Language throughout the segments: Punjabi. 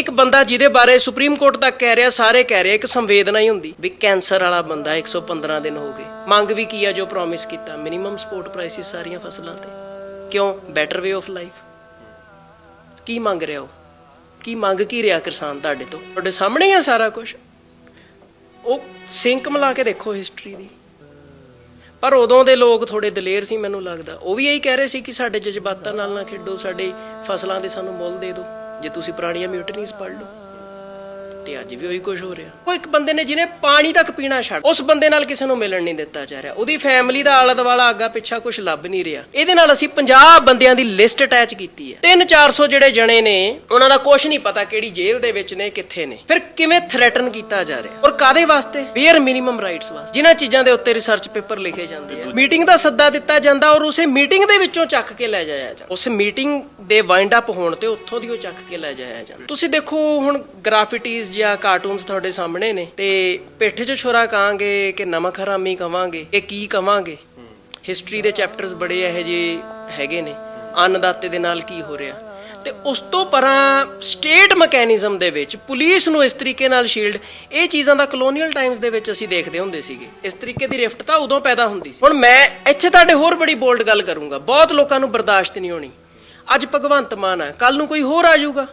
ਇੱਕ ਬੰਦਾ ਜਿਹਦੇ ਬਾਰੇ ਸੁਪਰੀਮ ਕੋਰਟ ਤੱਕ ਕਹਿ ਰਿਹਾ, ਸਾਰੇ ਕਹਿ ਰਹੇ ਇੱਕ ਸੰਵੇਦਨਾ ਹੀ ਹੁੰਦੀ ਵੀ ਕੈਂਸਰ ਵਾਲਾ ਬੰਦਾ 115 ਦਿਨ ਹੋ ਗਏ। ਮੰਗ ਵੀ ਕੀ ਆ ਜੋ ਪ੍ਰੋਮਿਸ ਕੀਤਾ? ਮਿਨੀਮਮ ਸਪੋਰਟ ਪ੍ਰਾਈਸਿਸ ਸਾਰੀਆਂ ਫਸਲਾਂ ਤੇ। ਕਿਉਂ? ਬੈਟਰ ਵੇ ਆਫ ਲਾਈਫ ਕੀ ਮੰਗ ਰਿਹਾ ਉਹ? ਕੀ ਮੰਗ ਕੀ ਰਿਹਾ ਕਿਸਾਨ ਤੁਹਾਡੇ ਤੋਂ? ਤੁਹਾਡੇ ਸਾਹਮਣੇ ਆ ਸਾਰਾ ਕੁਝ ਉਹ ਸਿੰਕ ਮਿਲਾ ਕੇ ਦੇਖੋ ਹਿਸਟਰੀ ਦੀ। ਪਰ ਉਦੋਂ ਦੇ ਲੋਕ ਥੋੜੇ ਦਲੇਰ ਸੀ ਮੈਨੂੰ ਲੱਗਦਾ। ਉਹ ਵੀ ਇਹੀ ਕਹਿ ਰਹੇ ਸੀ ਕਿ ਸਾਡੇ ਜਜ਼ਬਾਤਾਂ ਨਾਲ ਨਾ ਖੇਡੋ, ਸਾਡੇ ਫਸਲਾਂ ਦੇ ਸਾਨੂੰ ਮੁੱਲ ਦੇ ਦਿਓ। ਜੇ ਤੁਸੀਂ ਪੁਰਾਣੀਆਂ ਮਿਊਟਨੀਜ਼ ਪੜ੍ਹ ਲਓ। ਤੇ ਅੱਜ ਵੀ ਉਹੀ ਕੁਝ ਹੋ ਰਿਹਾ। ਉਹ ਇੱਕ ਬੰਦੇ ਨੇ ਜਿਹਨੇ ਪਾਣੀ ਤੱਕ ਪੀਣਾ ਛੱਡ, ਉਸ ਬੰਦੇ ਨਾਲ ਕਿਸੇ ਨੂੰ ਮਿਲਣ ਨਹੀਂ ਦਿੱਤਾ ਜਾ ਰਿਹਾ। ਉਹਦੀ ਫੈਮਿਲੀ ਦਾ ਆਲਾ ਦੁਆਲਾ ਅੱਗਾ ਪਿੱਛਾ ਕੁਝ ਲੱਭ ਨਹੀਂ ਰਿਹਾ। ਇਹਦੇ ਨਾਲ ਅਸੀਂ 50 ਬੰਦਿਆਂ ਦੀ ਲਿਸਟ ਅਟੈਚ ਕੀਤੀ ਹੈ। 3-400 ਜਿਹੜੇ ਜਣੇ ਨੇ, ਉਹਨਾਂ ਦਾ ਕੁਝ ਨਹੀਂ ਪਤਾ ਕਿਹੜੀ ਜੇਲ੍ਹ ਦੇ ਵਿੱਚ ਨੇ, ਕਿੱਥੇ ਨੇ। ਫਿਰ ਕਿਵੇਂ ਥ੍ਰੈਟਨ ਕੀਤਾ ਜਾ ਰਿਹਾ? ਔਰ ਕਾਦੇ ਵਾਸਤੇ? ਬੇਅਰ ਮਿਨੀਮਮ ਰਾਈਟਸ ਵਾਸਤੇ। ਜਿਨ੍ਹਾਂ ਚੀਜ਼ਾਂ ਦੇ ਉੱਤੇ ਰਿਸਰਚ ਪੇਪਰ ਲਿਖੇ ਜਾਂਦੇ ਆ। ਮੀਟਿੰਗ ਦਾ ਸੱਦਾ ਦਿੱਤਾ ਜਾਂਦਾ ਔਰ ਉਸੇ ਮੀਟਿੰਗ ਦੇ ਵਿੱਚੋਂ ਚੱਕ ਕੇ ਲੈ ਜਾਇਆ ਜਾਂਦਾ। ਉਸ ਮੀਟਿੰਗ ਦੇ ਵਾਈਂਡ ਅਪ ਹੋਣ ਤੇ ਉੱਥੋਂ ਦੀ ਉਹ ਚੱਕ ਕੇ ਲੈ ਜਾਇਆ ਜਾਂਦਾ। ਤੁਸੀਂ ਦੇਖੋ ਹੁਣ ਗ੍ਰਾਫਿਟੀਜ਼ ਜਾਂ ਕਾਰਟੂਨਸ ਤੁਹਾਡੇ ਸਾਹਮਣੇ ਨੇ ਤੇ ਪਿੱਠ 'ਚ ਛੁਰਾ ਕਹਾਂਗੇ ਕਿ ਨਮਕ ਹਰਾਮੀ ਕਵਾਂਗੇ ਕਿ ਕੀ ਕਵਾਂਗੇ? ਹਿਸਟਰੀ ਦੇ ਚੈਪਟਰਸ ਬੜੇ ਇਹੋ ਜਿਹੇ ਹੈਗੇ ਨੇ। ਅੰਨਦਾਤੇ ਦੇ ਨਾਲ ਕੀ ਹੋ ਰਿਹਾ? ਤੇ ਉਸ ਤੋਂ ਪਰਾਂ ਸਟੇਟ ਮੈਕੈਨਿਜ਼ਮ ਦੇ ਵਿੱਚ ਪੁਲਿਸ ਨੂੰ ਇਸ ਤਰੀਕੇ ਨਾਲ ਸ਼ੀਲਡ ਇਹ ਚੀਜ਼ਾਂ ਦਾ ਕਲੋਨੀਅਲ ਟਾਈਮਸ ਦੇ ਵਿੱਚ ਅਸੀਂ ਦੇਖਦੇ ਹੁੰਦੇ ਸੀਗੇ। ਇਸ ਤਰੀਕੇ ਦੀ ਰਿਫਟ ਤਾਂ ਉਦੋਂ ਪੈਦਾ ਹੁੰਦੀ ਸੀ। ਹੁਣ ਮੈਂ ਇੱਥੇ ਤੁਹਾਡੇ ਹੋਰ ਬੜੀ ਬੋਲਡ ਗੱਲ ਕਰੂੰਗਾ। ਬਹੁਤ ਲੋਕਾਂ ਨੂੰ ਬਰਦਾਸ਼ਤ ਨਹੀਂ ਹੋਣੀ। ਅੱਜ ਭਗਵੰਤ ਮਾਨ ਆ ਕੱਲ ਨੂੰ ਕੋਈ ਹੋਰ ਆ ਜਾਊਗਾ।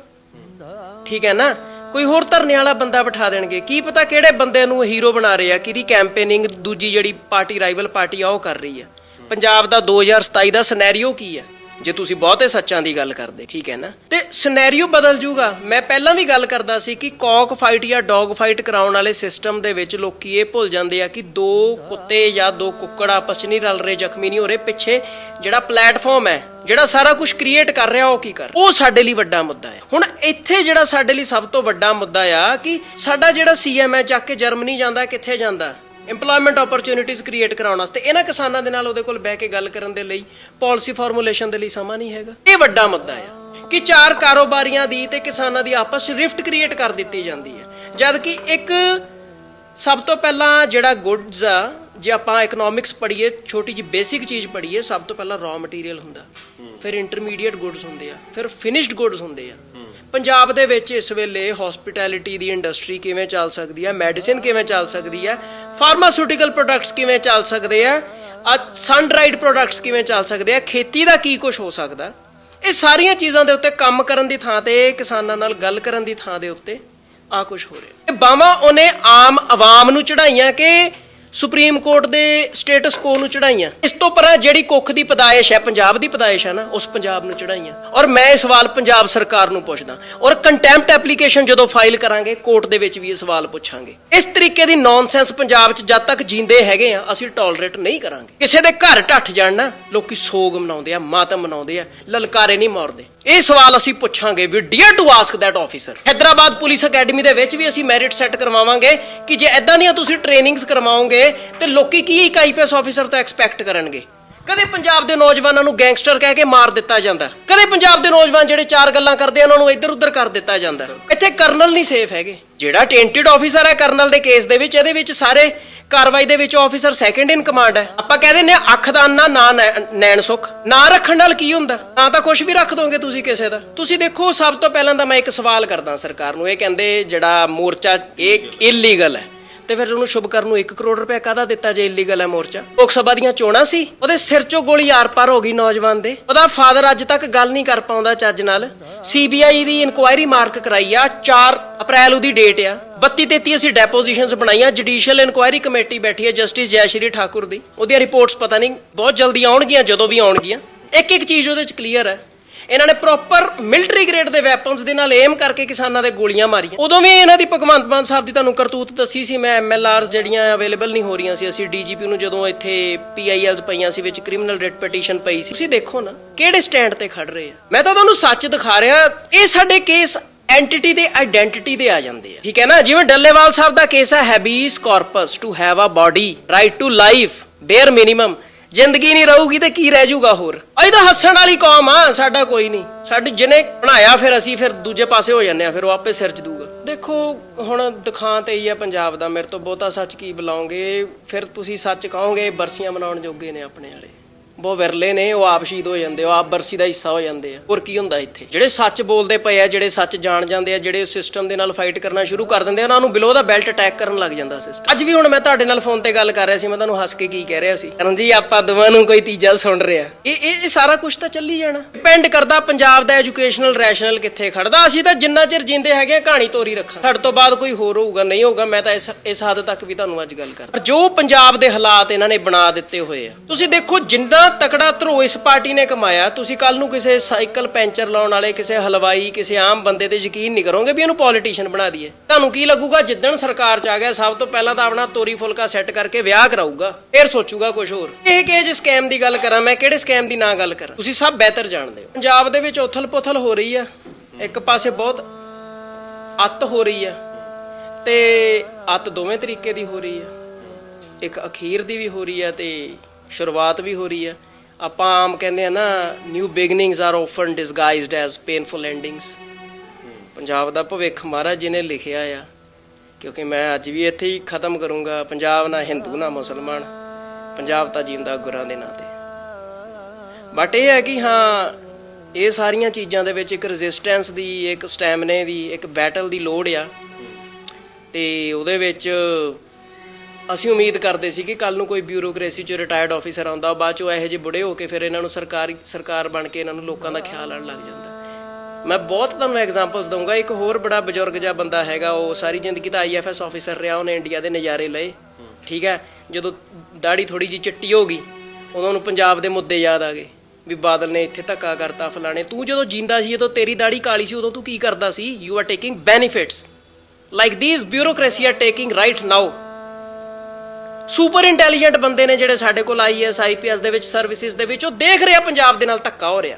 ਠੀਕ ਹੈ ਨਾ? ਕੋਈ ਹੋਰ ਧਰਨੇ ਵਾਲਾ ਬੰਦਾ ਬਿਠਾ ਦੇਣਗੇ। ਕੀ ਪਤਾ ਕਿਹੜੇ ਬੰਦੇ ਨੂੰ ਹੀਰੋ ਬਣਾ ਰਹੇ ਆ, ਕਿਹਦੀ ਕੈਂਪੇਨਿੰਗ ਦੂਜੀ ਜਿਹੜੀ ਪਾਰਟੀ ਰਾਈਵਲ ਪਾਰਟੀ ਆ, ਉਹ ਕਰ ਰਹੀ ਆ। ਪੰਜਾਬ ਦਾ 2027 ਦਾ ਸਿਨੈਰੀਓ ਕੀ ਆ? ਜੇ ਤੁਸੀਂ ਬਹੁਤੇ ਸੱਚਾਂ ਦੀ ਗੱਲ ਕਰਦੇ, ਠੀਕ ਹੈ ਨਾ? ਤੇ ਸਿਨੈਰੀਓ ਬਦਲ ਜੂਗਾ। ਮੈਂ ਪਹਿਲਾਂ ਵੀ ਗੱਲ ਕਰਦਾ ਸੀ ਕਿ ਕੌਕ ਫਾਈਟ ਜਾਂ ਡੌਗ ਫਾਈਟ ਕਰਾਉਣ ਵਾਲੇ ਸਿਸਟਮ ਦੇ ਵਿੱਚ ਲੋਕੀ ਇਹ ਭੁੱਲ ਜਾਂਦੇ ਆ ਕਿ ਦੋ ਕੁੱਤੇ ਜਾਂ ਦੋ ਕੁੱਕੜ ਆਪਸ 'ਚ ਨਹੀਂ ਰਲ ਰਹੇ, ਜ਼ਖਮੀ ਨਹੀਂ ਹੋ ਰਹੇ। ਪਿੱਛੇ ਜਿਹੜਾ ਪਲੇਟਫਾਰਮ ਹੈ, ਜਿਹੜਾ ਸਾਰਾ ਕੁਝ ਕ੍ਰੀਏਟ ਕਰ ਰਿਹਾ, ਉਹ ਕੀ ਕਰ ਉਹ ਸਾਡੇ ਲਈ ਵੱਡਾ ਮੁੱਦਾ ਹੈ। ਹੁਣ ਇੱਥੇ ਜਿਹੜਾ ਸਾਡੇ ਲਈ ਸਭ ਤੋਂ ਵੱਡਾ ਮੁੱਦਾ ਆ ਕਿ ਸਾਡਾ ਜਿਹੜਾ ਸੀਐਮ ਹੈ, ਚੱਕ ਕੇ ਜਰਮਨੀ ਜਾਂਦਾ, ਕਿੱਥੇ ਜਾਂਦਾ? EMPLOYMENT ਓਪਰਚ्युनिटीज ਕ੍ਰੀਏਟ ਕਰਾਉਣ ਵਾਸਤੇ। ਇਹਨਾਂ ਕਿਸਾਨਾਂ ਦੇ ਨਾਲ ਉਹਦੇ ਕੋਲ ਬਹਿ ਕੇ ਗੱਲ ਕਰਨ ਦੇ ਲਈ ਪਾਲਿਸੀ ਫਾਰਮੂਲੇਸ਼ਨ ਦੇ ਲਈ ਸਮਾਂ ਨਹੀਂ ਹੈਗਾ। ਇਹ ਵੱਡਾ ਮੁੱਦਾ ਹੈ ਕਿ ਚਾਰ ਕਾਰੋਬਾਰੀਆਂ ਦੀ ਤੇ ਕਿਸਾਨਾਂ ਦੀ ਆਪਸ 'ਚ ਰਿਫਟ ਕ੍ਰੀਏਟ ਕਰ ਦਿੱਤੀ ਜਾਂਦੀ ਹੈ। ਜਦ ਕਿ ਇੱਕ ਸਭ ਤੋਂ ਪਹਿਲਾਂ ਜਿਹੜਾ ਗੁੱਡਸ ਆ, ਜੇ ਆਪਾਂ ਇਕਨੋਮਿਕਸ ਪੜ੍ਹੀਏ, ਛੋਟੀ ਜੀ ਬੇਸਿਕ ਚੀਜ਼ ਪੜ੍ਹੀਏ, ਸਭ ਤੋਂ ਪਹਿਲਾਂ ਰॉ ਮਟੀਰੀਅਲ ਹੁੰਦਾ। ਫਿਰ ਇੰਟਰਮੀਡੀਏਟ ਗੁੱਡਸ ਹੁੰਦੇ ਆ, ਫਿਰ ਫਿਨਿਸ਼ਡ ਗੁੱਡਸ ਹੁੰਦੇ ਆ। ਪੰਜਾਬ ਦੇ ਵਿੱਚ ਇਸ ਵੇਲੇ ਹਸਪਿਟੈਲਿਟੀ ਦੀ ਇੰਡਸਟਰੀ ਕਿਵੇਂ ਚੱਲ ਸਕਦੀ ਹੈ ਮੈਡੀਸਿਨ ਕਿਵੇਂ ਚੱਲ ਸਕਦੀ ਹੈ ਫਾਰਮਾਸਿਊਟੀਕਲ ਪ੍ਰੋਡਕਟਸ ਕਿਵੇਂ ਚੱਲ ਸਕਦੇ ਆ? ਸਨ ਡਰਾਈਡ ਪ੍ਰੋਡਕਟਸ ਕਿਵੇਂ ਚੱਲ ਸਕਦੇ ਆ? ਖੇਤੀ ਦਾ ਕੀ ਕੁਝ ਹੋ ਸਕਦਾ? ਇਹ ਸਾਰੀਆਂ ਚੀਜ਼ਾਂ ਦੇ ਉੱਤੇ ਕੰਮ ਕਰਨ ਦੀ ਥਾਂ ਤੇ, ਕਿਸਾਨਾਂ ਨਾਲ ਗੱਲ ਕਰਨ ਦੀ ਥਾਂ ਦੇ ਉੱਤੇ ਆ ਕੁਝ ਹੋ ਰਿਹਾ। ਇਹ ਬਾਵਾ ਉਹਨੇ ਆਮ ਆਵਾਮ ਨੂੰ ਚੜਾਈਆਂ ਕਿ ਸੁਪਰੀਮ ਕੋਰਟ ਦੇ ਸਟੇਟਸ ਕੋ ਨੂੰ ਚੜਾਈਆਂ ਇਸ ਤੋਂ ਪਰਾਂ ਜਿਹੜੀ ਕੁੱਖ ਦੀ ਪਦਾਇਸ਼ ਹੈ, ਪੰਜਾਬ ਦੀ ਪਦਾਇਸ਼ ਹੈ ਨਾ, ਉਸ ਪੰਜਾਬ ਨੂੰ ਚੜਾਈਆਂ ਔਰ ਮੈਂ ਇਹ ਸਵਾਲ ਪੰਜਾਬ ਸਰਕਾਰ ਨੂੰ ਪੁੱਛਦਾ। ਔਰ ਕੰਟੈਂਪਟ ਐਪਲੀਕੇਸ਼ਨ ਜਦੋਂ ਫਾਈਲ ਕਰਾਂਗੇ, ਕੋਰਟ ਦੇ ਵਿੱਚ ਵੀ ਇਹ ਸਵਾਲ ਪੁੱਛਾਂਗੇ। ਇਸ ਤਰੀਕੇ ਦੀ ਨੌਨਸੈਂਸ ਪੰਜਾਬ 'ਚ ਜਦ ਤੱਕ ਜਿੰਦੇ ਹੈਗੇ ਆ, ਅਸੀਂ ਟੋਲਰੇਟ ਨਹੀਂ ਕਰਾਂਗੇ। ਕਿਸੇ ਦੇ ਘਰ ਢੱਠ ਜਾਣ ਨਾ, ਲੋਕੀ ਸੋਗ ਮਨਾਉਂਦੇ ਆ, ਮਾਤਮ ਮਨਾਉਂਦੇ ਆ, ਲਲਕਾਰੇ ਨਹੀਂ ਮਾਰਦੇ। ਇਹ ਸਵਾਲ ਅਸੀਂ ਪੁੱਛਾਂਗੇ ਵੀ dare to ask that officer Hyderabad police academy ਦੇ ਵਿੱਚ ਵੀ ਅਸੀਂ ਮੈਰਿਟ ਸੈੱਟ ਕਰਵਾਵਾਂਗੇ ਕਿ ਜੇ ਐਦਾਂ ਦੀਆਂ ਤੁਸੀਂ ਟ੍ਰੇਨਿੰਗਸ ਕਰਵਾਓਗੇ ਤੇ ਲੋਕੀ ਕੀ ਇੱਕ ਆਈਪੀਐਸ ਆਫੀਸਰ ਤੋਂ ਐਕਸਪੈਕਟ ਕਰਨਗੇ? ਕਦੇ ਪੰਜਾਬ ਦੇ ਨੌਜਵਾਨਾਂ ਨੂੰ ਗੈਂਗਸਟਰ ਕਹਿ ਕੇ ਮਾਰ ਦਿੱਤਾ ਜਾਂਦਾ। ਕਦੇ ਪੰਜਾਬ ਦੇ ਨੌਜਵਾਨ ਜਿਹੜੇ ਚਾਰ ਗੱਲਾਂ ਕਰਦੇ ਆ, ਉਹਨਾਂ ਨੂੰ ਇੱਧਰ ਉੱਧਰ ਕਰ ਦਿੱਤਾ ਜਾਂਦਾ। ਇੱਥੇ ਕਰਨਲ ਨਹੀਂ ਸੇਫ ਹੈਗੇ। ਜਿਹੜਾ ਟੈਂਟਡ ਆਫੀਸਰ ਹੈ ਕਰਨਲ ਦੇ ਕੇਸ ਦੇ ਵਿੱਚ, ਇਹਦੇ ਵਿੱਚ ਸਾਰੇ ਕਾਰਵਾਈ ਦੇ ਵਿੱਚ ਆਫੀਸਰ ਸੈਕੰਡ ਇਨ ਕਮਾਂਡ ਹੈ। ਆਪਾਂ ਕਹਿੰਦੇ ਨੇ ਅੱਖ ਦਾ ਅੰਨਾ, ਨਾ ਨੈਣ ਸੁੱਖ। ਨਾ ਰੱਖਣ ਨਾਲ ਕੀ ਹੁੰਦਾ? ਨਾ ਤਾਂ ਕੁਝ ਵੀ ਰੱਖ ਦੋਗੇ ਤੁਸੀਂ ਕਿਸੇ ਦਾ। ਤੁਸੀਂ ਦੇਖੋ, ਸਭ ਤੋਂ ਪਹਿਲਾਂ ਤਾਂ ਮੈਂ ਇੱਕ ਸਵਾਲ ਕਰਦਾ ਸਰਕਾਰ ਨੂੰ। ਇਹ ਕਹਿੰਦੇ ਜਿਹੜਾ ਮੋਰਚਾ, ਇਹ ਇਲੀਗਲ ਹੈ। ਤੇ ਫਿਰ ਉਹਨੂੰ ਸ਼ੁਭ ਨੂੰ 1 ਕਰੋੜ ਰੁਪਏ ਕਾਹਦਾ ਦਿੱਤਾ ਜੇ ਇਲੀਗਲ ਹੈ ਮੋਰਚਾ? ਲੋਕ ਸਭਾ ਦੀਆਂ ਚੋਣਾਂ ਸੀ। ਉਹਦੇ ਸਿਰ ਚੋਂ ਗੋਲੀ ਆਰ-ਪਾਰ ਹੋ ਗਈ ਨੌਜਵਾਨ ਦੇ। ਉਹਦਾ ਫਾਦਰ ਅੱਜ ਤੱਕ ਗੱਲ ਨਹੀਂ ਕਰ ਪਾਉਂਦਾ ਚੱਜ ਨਾਲ। ਸੀਬੀਆਈ ਦੀ ਇਨਕੁਆਇਰੀ ਮਾਰਕ ਕਰਾਈ ਆ 4 ਅਪ੍ਰੈਲ ਉਹਦੀ ਡੇਟ ਆ। 32 33 ਅਸੀਂ ਡੈਪੋਜੀਸ਼ਨਸ ਬਣਾਈਆਂ ਜੁਡੀਸ਼ੀਅਲ ਇਨਕੁਆਇਰੀ ਕਮੇਟੀ ਬੈਠੀ ਹੈ ਜਸਟਿਸ ਜੈਸ਼ਰੀ ਠਾਕੁਰ ਦੀ। ਉਹਦੀਆਂ ਰਿਪੋਰਟਸ ਪਤਾ ਨਹੀਂ, ਬਹੁਤ ਜਲਦੀ ਆਉਣਗੀਆਂ, ਜਦੋਂ ਵੀ ਆਉਣਗੀਆਂ। ਇੱਕ ਇੱਕ ਚੀਜ਼ ਉਹਦੇ ਚ ਕਲੀਅਰ ਹੈ। ਇਹਨਾਂ ਨੇ ਪ੍ਰੋਪਰ ਮਿਲਟਰੀ ਗ੍ਰੇਡ ਦੇ ਵੈਪਨਸ ਦੇ ਨਾਲ ਏਮ ਕਰਕੇ ਕਿਸਾਨਾਂ ਦੇ ਗੋਲੀਆਂ ਮਾਰੀਆਂ। ਉਦੋਂ ਵੀ ਇਹਨਾਂ ਦੀ ਭਗਵੰਤ ਮਾਨ ਸਾਹਿਬ ਦੀ ਤੁਹਾਨੂੰ ਕਰਤੂਤ ਦੱਸੀ ਸੀ, ਮੈਂ ਐਮਐਲਆਰਸ ਜਿਹੜੀਆਂ ਅਵੇਲੇਬਲ ਨਹੀਂ ਹੋ ਰਹੀਆਂ ਸੀ, ਅਸੀਂ ਡੀਜੀਪੀ ਨੂੰ ਜਦੋਂ ਇੱਥੇ ਪੀਆਈਐਲਸ ਪਈਆਂ ਸੀ, ਵਿੱਚ ਕ੍ਰਿਮੀਨਲ ਰੈਟ ਪਟੀਸ਼ਨ ਪਈ ਸੀ। ਤੁਸੀਂ ਦੇਖੋ ਨਾ, ਕਿਹੜੇ ਸਟੈਂਡ ਤੇ ਖੜ ਰਹੇ ਆ। ਮੈਂ ਤਾਂ ਤੁਹਾਨੂੰ ਸੱਚ ਦਿਖਾ ਰਿਹਾ, ਇਹ ਸਾਡੇ ਕੇਸ ਐਂਟੀਟੀ ਦੇ ਆਇਡੈਂਟੀਟੀ ਦੇ ਆ ਜਾਂਦੇ ਆ। ਠੀਕ ਹੈ ਨਾ, ਜਿਵੇਂ ਡੱਲੇਵਾਲ ਸਾਹਿਬ ਦਾ ਕੇਸ ਹੈ habeas corpus to have a body right to life bare minimum ਜ਼ਿੰਦਗੀ ਨਹੀਂ ਰਹੂਗੀ ਤੇ ਕੀ ਰਹਿ ਜਾਊਗਾ ਹੋਰ? ਅਸੀਂ ਤਾਂ ਹੱਸਣ ਵਾਲੀ ਕੌਮ ਆ, ਸਾਡਾ ਕੋਈ ਨਹੀਂ। ਸਾਡੇ ਜਿਹਨੇ ਬਣਾਇਆ ਫਿਰ ਅਸੀਂ ਫਿਰ ਦੂਜੇ ਪਾਸੇ ਹੋ ਜਾਂਦੇ ਆ, ਫਿਰ ਉਹ ਆਪੇ ਸਿਰ ਚ ਦੂਗਾ ਦੇਖੋ, ਹੁਣ ਦਿਖਾਂ ਤੇ ਹੀ ਆ ਪੰਜਾਬ ਦਾ, ਮੇਰੇ ਤੋਂ ਬਹੁਤਾ ਸੱਚ ਕੀ ਬੁਲਾਉਂਗੇ? ਫਿਰ ਤੁਸੀਂ ਸੱਚ ਕਹੋਗੇ, ਬਰਸੀਆਂ ਮਨਾਉਣ ਜੋਗੇ ਨੇ ਆਪਣੇ ਵਾਲੇ। ਬਹੁਤ ਵਿਰਲੇ ਨੇ ਉਹ ਆਪ ਸ਼ਹੀਦ ਹੋ ਜਾਂਦੇ ਉਹ ਆਪ ਬਰਸੀ ਦਾ ਹਿੱਸਾ ਹੋ ਜਾਂਦੇ ਆ। ਹੋਰ ਕੀ ਹੁੰਦਾ ਇੱਥੇ? ਜਿਹੜੇ ਸੱਚ ਬੋਲਦੇ ਪਏ ਆ ਜਿਹੜੇ ਸੱਚ ਜਾਣ ਜਾਂਦੇ ਆ ਜਿਹੜੇ ਸਿਸਟਮ ਦੇ ਨਾਲ ਫਾਈਟ ਕਰਨਾ ਸ਼ੁਰੂ ਕਰ ਦਿੰਦੇ ਆ ਉਹਨਾਂ ਨੂੰ ਬਿਲੋ ਦਾ ਬੈਲਟ ਅਟੈਕ ਕਰਨ ਲੱਗ ਜਾਂਦਾ ਸਿਸਟਮ ਅੱਜ ਵੀ ਹੁਣ ਮੈਂ ਤੁਹਾਡੇ ਨਾਲ ਫੋਨ ਤੇ ਗੱਲ ਕਰ ਰਿਹਾ ਸੀ ਮੈਂ ਤੁਹਾਨੂੰ ਹੱਸ ਕੇ ਕੀ ਕਹਿ ਰਿਹਾ ਸੀ? ਕਰਨ ਜੀ ਆਪਾਂ ਦੋਵਾਂ ਨੂੰ ਕੋਈ ਤੀਜਾ ਸੁਣ ਰਿਹਾ। ਇਹ ਇਹ ਸਾਰਾ ਕੁਝ ਤਾਂ ਚੱਲੀ ਜਾਣਾ। ਡਿਪੈਂਡ ਕਰਦਾ ਪੰਜਾਬ ਦਾ ਐਜੂਕੇਸ਼ਨਲ ਰੈਸ਼ਨਲ ਕਿੱਥੇ ਖੜਦਾ। ਅਸੀਂ ਤਾਂ ਜਿੰਨਾ ਚਿਰ ਜਿੰਦੇ ਹੈਗੇ ਆ, ਕਹਾਣੀ ਤੋਰੀ ਰੱਖਾਂ ਸਾਡੇ ਤੋਂ ਬਾਅਦ ਕੋਈ ਹੋਰ ਹੋਊਗਾ ਨਹੀਂ ਹੋਊਗਾ ਮੈਂ ਤਾਂ ਇਸ ਇਸ ਹੱਦ ਤੱਕ ਵੀ ਤੁਹਾਨੂੰ ਅੱਜ ਗੱਲ ਕਰ ਪਰ ਜੋ ਪੰਜਾਬ ਦੇ ਹਾਲਾਤ ਇਹਨਾਂ ਨੇ ਬਣਾ ਦਿੱਤੇ ਹੋਏ ਆ ਤੁਸੀਂ ਦੇਖੋ ਜਿੰਨਾ ਤਕੜਾ ਧਰੋ ਇਸ ਪਾਰਟੀ ਨੇ ਕਮਾਇਆ? ਤੁਸੀਂ ਕੱਲ ਨੂੰ ਕਿਸੇ ਸਾਈਕਲ ਪੈਂਚਰ ਲਾਉਣ ਵਾਲੇ, ਕਿਸੇ ਹਲਵਾਈ, ਕਿਸੇ ਆਮ ਬੰਦੇ ਤੇ ਯਕੀਨ ਨਹੀਂ ਕਰੋਗੇ ਵੀ ਇਹਨੂੰ ਪੋਲੀਟੀਸ਼ੀਅਨ ਬਣਾ ਦਈਏ। ਤੁਹਾਨੂੰ ਕੀ ਲੱਗੂਗਾ ਜਿੱਦਣ ਸਰਕਾਰ ਚ ਆ ਗਿਆ, ਸਭ ਤੋਂ ਪਹਿਲਾਂ ਤਾਂ ਆਪਣਾ ਤੋਰੀ ਫੁਲਕਾ ਸੈੱਟ ਕਰਕੇ ਵਿਆਹ ਕਰਾਊਗਾ, ਫਿਰ ਸੋਚੂਗਾ ਕੁਝ ਹੋਰ। ਇਹ ਕਿ ਜੇ ਸਕੈਮ ਦੀ ਗੱਲ ਕਰਾਂ, ਮੈਂ ਕਿਹੜੇ ਸਕੈਮ ਦੀ ਨਾ ਗੱਲ ਕਰਾਂ? ਤੁਸੀਂ ਸਭ ਬਿਹਤਰ ਜਾਣਦੇ ਹੋ। ਪੰਜਾਬ ਦੇ ਵਿੱਚ ਉਥਲ-ਪੁਥਲ ਹੋ ਰਹੀ ਆ। ਇੱਕ ਪਾਸੇ ਬਹੁਤ ਅੱਤ ਹੋ ਰਹੀ ਆ ਤੇ ਅੱਤ ਦੋਵੇਂ ਤਰੀਕੇ ਦੀ ਹੋ ਰਹੀ ਆ। ਇੱਕ ਅਖੀਰ ਦੀ ਵੀ ਹੋ ਰਹੀ ਆ ਤੇ ਸ਼ੁਰੂਆਤ ਵੀ ਹੋ ਰਹੀ ਆ ਆਪਾਂ ਆਮ ਕਹਿੰਦੇ ਆ ਨਾ new beginnings are often disguised as painful endings Punjab ਦਾ ਭਵਿੱਖ ਮਹਾਰਾਜ ਜੀ ਨੇ ਲਿਖਿਆ ਆ, ਕਿਉਂਕਿ ਮੈਂ ਅੱਜ ਵੀ ਇੱਥੇ ਹੀ ਖਤਮ ਕਰੂੰਗਾ। ਪੰਜਾਬ ਨਾ ਹਿੰਦੂ, ਨਾ ਮੁਸਲਮਾਨ, ਪੰਜਾਬ ਤਾਂ ਜਿੰਦਾ ਗੁਰਾਂ ਦੇ ਨਾਂ ਤੇ। ਬਟ ਇਹ ਹੈ ਕਿ ਹਾਂ, ਇਹ ਸਾਰੀਆਂ ਚੀਜ਼ਾਂ ਦੇ ਵਿੱਚ ਇੱਕ ਰੈਜ਼ਿਸਟੈਂਸ ਦੀ, ਇੱਕ ਸਟੈਮਿਨੇ ਦੀ, ਇੱਕ ਬੈਟਲ ਦੀ ਲੋੜ ਆ। ਤੇ ਉਹਦੇ ਵਿੱਚ ਅਸੀਂ ਉਮੀਦ ਕਰਦੇ ਸੀ ਕਿ ਕੱਲ ਨੂੰ ਕੋਈ ਬਿਊਰੋਕ੍ਰੇਸੀ ਚ ਰਿਟਾਇਰਡ ਆਫੀਸਰ ਆਉਂਦਾ, ਬਾਅਦ ਚ ਇਹੋ ਜਿਹੇ ਬੁੜੇ ਹੋ ਕੇ ਫਿਰ ਇਹਨਾਂ ਨੂੰ ਸਰਕਾਰੀ, ਸਰਕਾਰ ਬਣ ਕੇ ਇਹਨਾਂ ਨੂੰ ਲੋਕਾਂ ਦਾ ਖਿਆਲ ਆਉਣ ਲੱਗ ਜਾਂਦਾ। ਮੈਂ ਬਹੁਤ ਤੁਹਾਨੂੰ ਐਗਜ਼ਾਮਪਲਸ ਦਊਂਗਾ। ਇੱਕ ਹੋਰ ਬੜਾ ਬਜ਼ੁਰਗ ਜਿਹਾ ਬੰਦਾ ਹੈਗਾ, ਉਹ ਸਾਰੀ ਜ਼ਿੰਦਗੀ ਤਾਂ ਆਈਐਫਐਸ ਆਫੀਸਰ ਰਿਹਾ, ਉਹਨੇ ਇੰਡੀਆ ਦੇ ਨਜ਼ਾਰੇ ਲਏ। ਠੀਕ ਹੈ? ਜਦੋਂ ਦਾੜੀ ਥੋੜੀ ਜਿਹੀ ਚਿੱਟੀ ਹੋ ਗਈ, ਉਦੋਂ ਨੂੰ ਪੰਜਾਬ ਦੇ ਮੁੱਦੇ ਯਾਦ ਆ ਗਏ। ਵੀ ਬਾਦਲ ਨੇ ਇੱਥੇ ਧੱਕਾ ਕਰਤਾ ਫਲਾਣੇ। ਤੂੰ ਜਦੋਂ ਜਿੰਦਾ ਸੀ, ਜਦੋਂ ਤੇਰੀ ਦਾੜੀ ਕਾਲੀ ਸੀ, ਉਦੋਂ ਤੂੰ ਕੀ ਕਰਦਾ ਸੀ? You are taking benefits like these bureaucracy are taking right now super intelligent ਬੰਦੇ ਨੇ ਜਿਹੜੇ ਸਾਡੇ ਕੋਲ ਆਈਐਸ ਆਈਪੀਐਸ ਦੇ ਵਿੱਚ ਸਰਵਿਸਿਜ਼ ਦੇ ਵਿੱਚ, ਉਹ ਦੇਖ ਰਿਹਾ, ਪੰਜਾਬ ਦੇ ਨਾਲ ਧੱਕਾ ਹੋ ਰਿਹਾ।